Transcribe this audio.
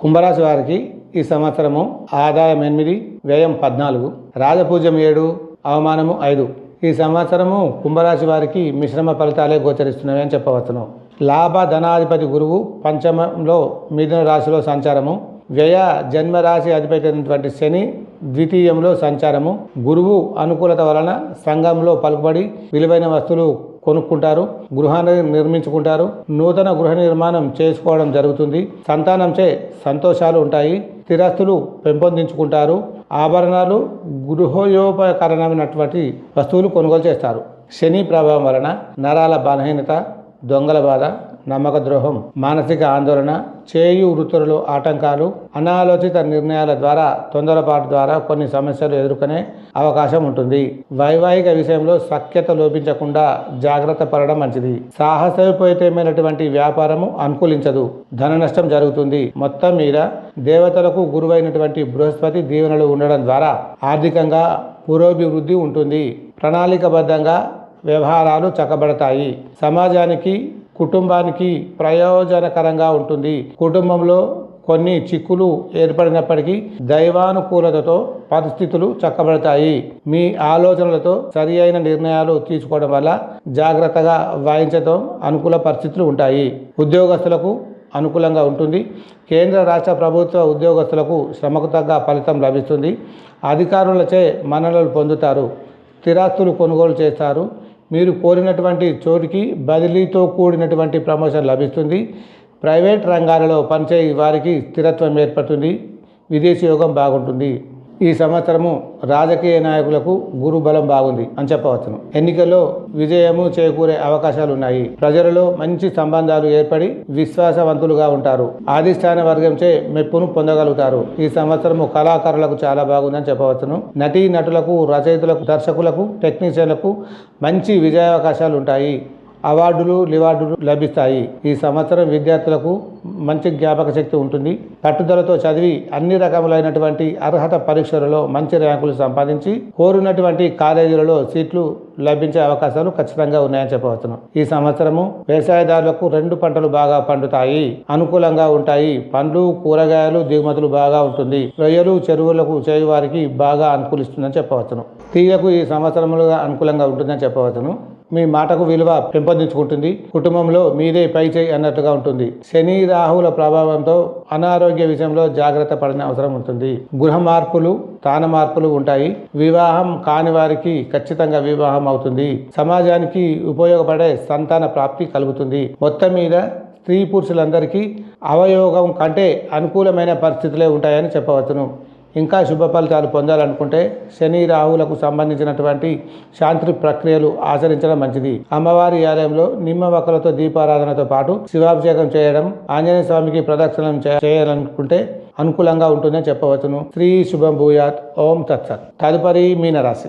కుంభరాశి వారికి ఈ సంవత్సరము ఆదాయం ఎనిమిది వ్యయం పద్నాలుగు రాజపూజ్యం ఏడు అవమానము ఐదు. ఈ సంవత్సరము కుంభరాశి వారికి మిశ్రమ ఫలితాలే గోచరిస్తున్నాయి అని చెప్పవచ్చును. లాభ ధనాధిపతి గురువు పంచమంలో మిథున రాశిలో సంచారము వ్యయ జన్మరాశి అధిపతి అయినటువంటి శని ద్వితీయంలో సంచారము గురువు అనుకూలత వలన సంఘంలో పలుకుబడి విలువైన వస్తువులు కొనుక్కుంటారు గృహాన్ని నిర్మించుకుంటారు నూతన గృహ నిర్మాణం చేసుకోవడం జరుగుతుంది. సంతానంచే సంతోషాలు ఉంటాయి. స్థిరాస్తులు పెంపొందించుకుంటారు. ఆభరణాలు గృహోపకరణమైనటువంటి వస్తువులు కొనుగోలు చేస్తారు. శని ప్రభావం వలన నరాల బలహీనత దొంగల బాధ నమ్మక ద్రోహం మానసిక ఆందోళన చేయు వృత్తులలో ఆటంకాలు అనాలోచిత నిర్ణయాల ద్వారా తొందరపాటు ద్వారా కొన్ని సమస్యలు ఎదుర్కొనే అవకాశం ఉంటుంది. వైవాహిక విషయంలో సఖ్యత లోపించకుండా జాగ్రత్త పడడం మంచిది. సాహసోపేతమైనటువంటి వ్యాపారము అనుకూలించదు. ధన నష్టం జరుగుతుంది. మొత్తం మీద దేవతలకు గురువైనటువంటి బృహస్పతి దీవెనలు ఉండడం ద్వారా ఆర్థికంగా పురోభివృద్ధి ఉంటుంది. ప్రణాళికబద్ధంగా వ్యవహారాలు చక్కబడతాయి. సమాజానికి కుటుంబానికి ప్రయోజనకరంగా ఉంటుంది. కుటుంబంలో కొన్ని చిక్కులు ఏర్పడినప్పటికీ దైవానుకూలతతో పరిస్థితులు చక్కబడతాయి. మీ ఆలోచనలతో సరి అయిన నిర్ణయాలు తీసుకోవడం వల్ల జాగ్రత్తగా వాయించడం అనుకూల పరిస్థితులు ఉంటాయి. ఉద్యోగస్తులకు అనుకూలంగా ఉంటుంది. కేంద్ర రాష్ట్ర ప్రభుత్వ ఉద్యోగస్తులకు శ్రమకు తగ్గ ఫలితం లభిస్తుంది. అధికారులచే మన్ననలు పొందుతారు. స్థిరాస్తులు కొనుగోలు చేస్తారు. మీరు కోరినటువంటి చోటికి బదిలీతో కూడినటువంటి ప్రమోషన్ లభిస్తుంది. ప్రైవేట్ రంగాలలో పనిచేయ వారికి స్థిరత్వం ఏర్పడుతుంది. విదేశీ యోగం బాగుంటుంది. ఈ సంవత్సరము రాజకీయ నాయకులకు గురు బలం బాగుంది అని చెప్పవచ్చును. ఎన్నికల్లో విజయము చేకూరే అవకాశాలు ఉన్నాయి ప్రజలలో మంచి సంబంధాలు ఏర్పడి విశ్వాసవంతులుగా ఉంటారు. ఆదిష్టాన వర్గంచే మెప్పును పొందగలుగుతారు. ఈ సంవత్సరము కళాకారులకు చాలా బాగుందని చెప్పవచ్చును. నటీ నటులకు రచయితలకు దర్శకులకు టెక్నీషియన్లకు మంచి విజయావకాశాలు ఉంటాయి అవార్డులు లివార్డులు లభిస్తాయి. ఈ సంవత్సరం విద్యార్థులకు మంచి జ్ఞాపక శక్తి ఉంటుంది. పట్టుదలతో చదివి అన్ని రకములైనటువంటి అర్హత పరీక్షలలో మంచి ర్యాంకులు సంపాదించి కోరినటువంటి కాలేజీలలో సీట్లు లభించే అవకాశాలు ఖచ్చితంగా ఉన్నాయని చెప్పవచ్చును. ఈ సంవత్సరము వ్యవసాయదారులకు రెండు పంటలు బాగా పండుతాయి. అనుకూలంగా ఉంటాయి. పండ్లు కూరగాయలు దిగుమతులు బాగా ఉంటుంది. రొయ్యలు చెరువులకు చేయువారికి బాగా అనుకూలిస్తుందని చెప్పవచ్చును. తీయకు ఈ సంవత్సరములుగా అనుకూలంగా ఉంటుందని చెప్పవచ్చును. మీ మాటకు విలువ పెంపొందించుకుంటుంది. కుటుంబంలో మీదే పై చేయి అన్నట్టుగా ఉంటుంది. శని రాహుల ప్రభావంతో అనారోగ్య విషయంలో జాగ్రత్త పడిన అవసరం ఉంటుంది. గృహ మార్పులు స్థాన మార్పులు ఉంటాయి. వివాహం కాని వారికి ఖచ్చితంగా వివాహం అవుతుంది. సమాజానికి ఉపయోగపడే సంతాన ప్రాప్తి కలుగుతుంది. మొత్తం మీద స్త్రీ పురుషులందరికీ అవయోగం కంటే అనుకూలమైన పరిస్థితులే ఉంటాయని చెప్పవచ్చును. ఇంకా శుభ ఫలితాలు పొందాలనుకుంటే శని రాహులకు సంబంధించినటువంటి శాంతి ప్రక్రియలు ఆచరించడం మంచిది. అమ్మవారి ఆలయంలో నిమ్మ వక్కలతో దీపారాధనతో పాటు శివాభిషేకం చేయడం ఆంజనేయ స్వామికి ప్రదక్షిణం చేయాలనుకుంటే అనుకూలంగా ఉంటుందని చెప్పవచ్చును. శ్రీ శుభం భూయాత్. ఓం తత్సత్. తదుపరి మీనరాశి.